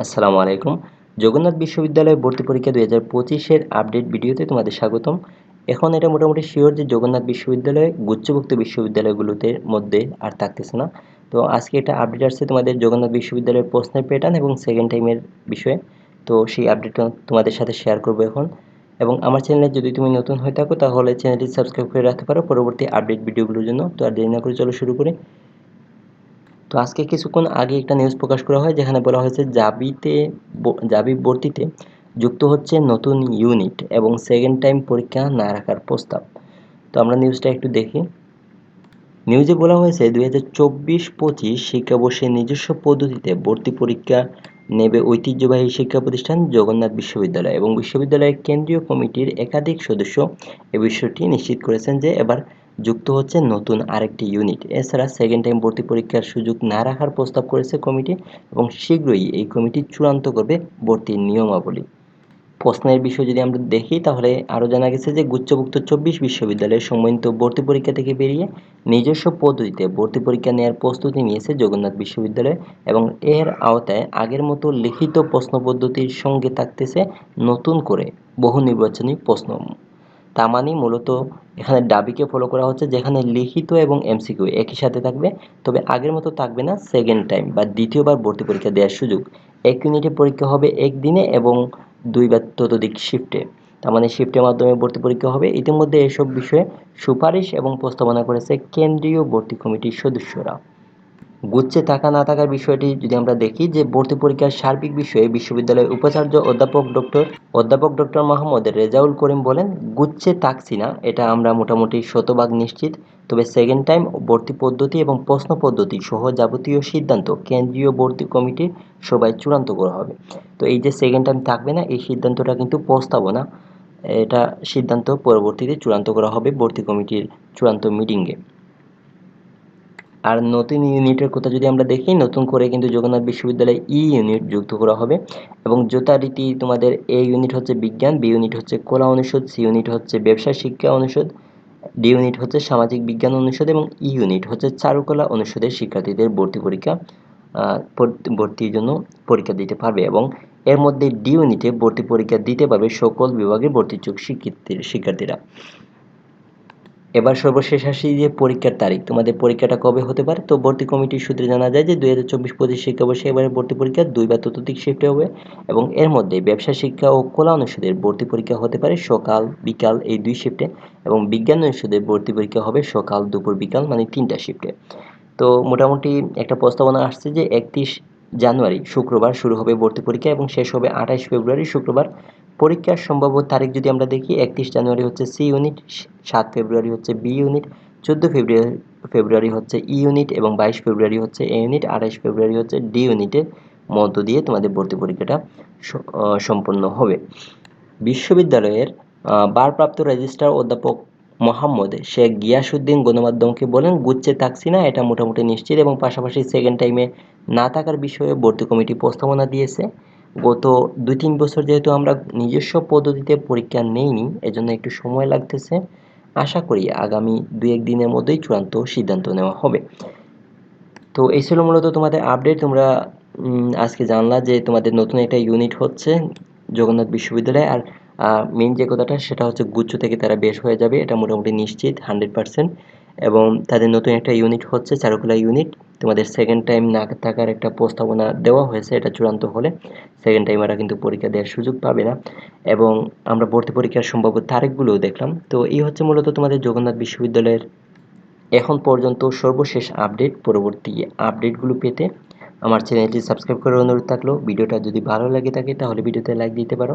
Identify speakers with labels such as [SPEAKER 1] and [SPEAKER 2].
[SPEAKER 1] আসসালামু আলাইকুম। জগন্নাথ বিশ্ববিদ্যালয় ভর্তি পরীক্ষা দু হাজার পঁচিশের আপডেট ভিডিওতে তোমাদের স্বাগতম। এখন এটা মোটামুটি শিওর যে জগন্নাথ বিশ্ববিদ্যালয় গুচ্ছভুক্ত বিশ্ববিদ্যালয়গুলোতে মধ্যে আর থাকতেছে না। তো আজকে এটা আপডেট আসছে তোমাদের জগন্নাথ বিশ্ববিদ্যালয়ের প্রশ্নের প্যাটার্ন এবং সেকেন্ড টাইমের বিষয়ে। তো সেই আপডেটটা তোমাদের সাথে শেয়ার করব এখন। এবং আমার চ্যানেলে যদি তুমি নতুন হয়ে থাকো, তাহলে চ্যানেলটি সাবস্ক্রাইব করে রাখতে পারো। পরবর্তী আপডেট ভিডিওগুলোর জন্য। তো আর দেরি না করে চলো শুরু করি। তো আজকে কিছুক্ষণ আগে একটা নিউজ প্রকাশ করা হয়, যেখানে বলা হয়েছে জাবিতে জাবি ভর্তিতে যুক্ত হচ্ছে নতুন ইউনিট এবং সেকেন্ড টাইম পরীক্ষা না রাখার প্রস্তাব। তো আমরা নিউজটা একটু দেখি। নিউজে বলা হয়েছে, দুই হাজার চব্বিশ পঁচিশ শিক্ষাবর্ষের নিজস্ব পদ্ধতিতে ভর্তি পরীক্ষা নেবে ঐতিহ্যবাহী শিক্ষা প্রতিষ্ঠান জগন্নাথ বিশ্ববিদ্যালয় এবং বিশ্ববিদ্যালয়ের কেন্দ্রীয় কমিটির একাধিক সদস্য এ বিষয়টি নিশ্চিত করেছেন যে এবার যুক্ত হচ্ছে নতুন আরেকটি ইউনিট এছাড়া সেকেন্ড টাইম ভর্তি পরীক্ষার সুযোগ না রাখার প্রস্তাব করেছে কমিটি এবং শীঘ্রই এই কমিটি চূড়ান্ত করবে ভর্তির নিয়মাবলী। প্রশ্নের বিষয় যদি আমরা দেখি, তাহলে আরও জানা গেছে যে গুচ্ছভুক্ত চব্বিশ বিশ্ববিদ্যালয়ের সম্মানিত ভর্তি পরীক্ষা থেকে বেরিয়ে নিজস্ব পদ্ধতিতে ভর্তি পরীক্ষা নেওয়ার প্রস্তুতি নিয়েছে জগন্নাথ বিশ্ববিদ্যালয় এবং এর আওতায় আগের মতো লিখিত প্রশ্ন পদ্ধতির সঙ্গে থাকতেছে নতুন করে বহু নির্বাচনী প্রশ্ন। তা মানে মূলত এখানে ডাবিকে ফলো করা হচ্ছে, যেখানে লিখিত এবং এমসিকিউ একই সাথে থাকবে। তবে আগের মতো থাকবে না সেকেন্ড টাইম বা দ্বিতীয়বার ভর্তি পরীক্ষা দেওয়ার সুযোগ। এক ইউনিটে পরীক্ষা হবে একদিনে এবং দুই বা ততোধিক শিফটে তার মানে শিফটের মাধ্যমে ভর্তি পরীক্ষা হবে। ইতিমধ্যে এসব বিষয়ে সুপারিশ এবং প্রস্তাবনা করেছে কেন্দ্রীয় ভর্তি কমিটির সদস্যরা। গুচ্ছে থাকা না থাকার বিষয়টি যদি আমরা দেখি, যে ভর্তি পরীক্ষার সার্বিক বিষয়ে বিশ্ববিদ্যালয়ের উপাচার্য অধ্যাপক ডক্টর অধ্যাপক ডক্টর মোহাম্মদ রেজাউল করিম বলেন, গুচ্ছে থাকছি না, এটা আমরা মোটামুটি শতভাগ নিশ্চিত। তবে সেকেন্ড টাইম ভর্তি পদ্ধতি এবং প্রশ্ন পদ্ধতি সহ যাবতীয় সিদ্ধান্ত কেন্দ্রীয় ভর্তি কমিটির সবাই চূড়ান্ত করা হবে। তো এই যে সেকেন্ড টাইম থাকবে না, এই সিদ্ধান্তটা কিন্তু প্রস্তাবনা। এটা সিদ্ধান্ত পরবর্তীতে চূড়ান্ত করা হবে ভর্তি কমিটির চূড়ান্ত মিটিংয়ে আর নতুন ইউনিটের কথা যদি আমরা দেখি, নতুন করে কিন্তু জগন্নাথ বিশ্ববিদ্যালয়ে ই ইউনিট যুক্ত করা হবে এবং যথারীতি তোমাদের এ ইউনিট হচ্ছে বিজ্ঞান, বি ইউনিট হচ্ছে কলা অনুষদ, সি ইউনিট হচ্ছে ব্যবসা শিক্ষা অনুষদ, ডি ইউনিট হচ্ছে সামাজিক বিজ্ঞান অনুষদ এবং ই ইউনিট হচ্ছে চারুকলা অনুষদের শিক্ষার্থীদের ভর্তি পরীক্ষা ভর্তির জন্য পরীক্ষা দিতে পারবে এবং এর মধ্যে ডি ইউনিটে ভর্তি পরীক্ষা দিতে পারবে সকল বিভাগের ভর্তিচ্ছুক শিক্ষার্থীরা। এবার সর্বশেষ আসি যে পরীক্ষার তারিখ। তোমাদের পরীক্ষাটা কবে হতে পারে? তো ভর্তি কমিটির সূত্রে জানা যায় যে দুই হাজার চব্বিশ পঁচিশ শিক্ষাবর্ষে এবারে ভর্তি পরীক্ষা দুই বা ততোধিক শিফটে হবে এবং এর মধ্যে ব্যবসা, শিক্ষা ও কলা অনুষদের ভর্তি পরীক্ষা হতে পারে সকাল, বিকাল এই দুই শিফটে এবং বিজ্ঞান অনুষদের ভর্তি পরীক্ষা হবে সকাল, দুপুর, বিকাল মানে তিনটা শিফটে তো মোটামুটি একটা প্রস্তাবনা আসছে যে একত্রিশ জানুয়ারি। শুক্রবার শুরু হবে ভর্তি পরীক্ষা এবং শেষ হবে আঠাশ ফেব্রুয়ারি। শুক্রবার পরীক্ষার সম্ভাব্য তারিখ যদি আমরা দেখি, একত্রিশ জানুয়ারি হচ্ছে সি ইউনিট, সাত ফেব্রুয়ারি হচ্ছে বি ইউনিট, চোদ্দ ফেব্রুয়ারি ফেব্রুয়ারি হচ্ছে ই ইউনিট এবং বাইশ ফেব্রুয়ারি হচ্ছে এ ইউনিট আঠাশ ফেব্রুয়ারি হচ্ছে ডি ইউনিটের মধ্য দিয়ে তোমাদের ভর্তি পরীক্ষাটা সম্পন্ন হবে। বিশ্ববিদ্যালয়ের ভারপ্রাপ্ত রেজিস্ট্রার অধ্যাপক মোহাম্মদ। শেখ গিয়াসুদ্দিন গণমাধ্যমকে বলেন, গুচ্ছে থাকছি না, এটা মোটামুটি নিশ্চিত এবং পাশাপাশি সেকেন্ড টাইমে না থাকার বিষয়ে ভর্তি কমিটি প্রস্তাবনা দিয়েছে। গত দুই তিন বছর যেহেতু আমরা নিজস্ব পদ্ধতিতে পরীক্ষা নেইনি, এজন্য একটু সময় লাগতেছে। আশা করি আগামী দুই এক দিনের মধ্যেই চূড়ান্ত সিদ্ধান্ত নেওয়া হবে। তো এই ছিল মূলত তোমাদের আপডেট তোমরা আজকে জানলা যে তোমাদের নতুন একটা ইউনিট হচ্ছে জগন্নাথ বিশ্ববিদ্যালয়ে। আর মেন যে কথাটা সেটা হচ্ছে গুচ্ছ থেকে তারা বের হয়ে যাবে, এটা মোটামুটি নিশ্চিত হান্ড্রেড পারসেন্ট এবং তাদের নতুন একটা ইউনিট হচ্ছে চারুকলা ইউনিট তোমাদের সেকেন্ড টাইম না থাকার একটা প্রস্তাবনা দেওয়া হয়েছে, এটা চূড়ান্ত হলে সেকেন্ড টাইম টাইমাররা কিন্তু পরীক্ষা দেওয়ার সুযোগ পাবে না। এবং আমরা ভর্তি পরীক্ষার সম্ভাব্য তারিখগুলোও দেখলাম। তো এই হচ্ছে মূলত তোমাদের জগন্নাথ বিশ্ববিদ্যালয়ের এখন পর্যন্ত সর্বশেষ আপডেট পরবর্তী আপডেটগুলো পেতে আমার চ্যানেলটি সাবস্ক্রাইব করার অনুরোধ থাকল। ভিডিওটা যদি ভালো লাগে থাকে, তাহলে ভিডিওতে লাইক দিতে পারো।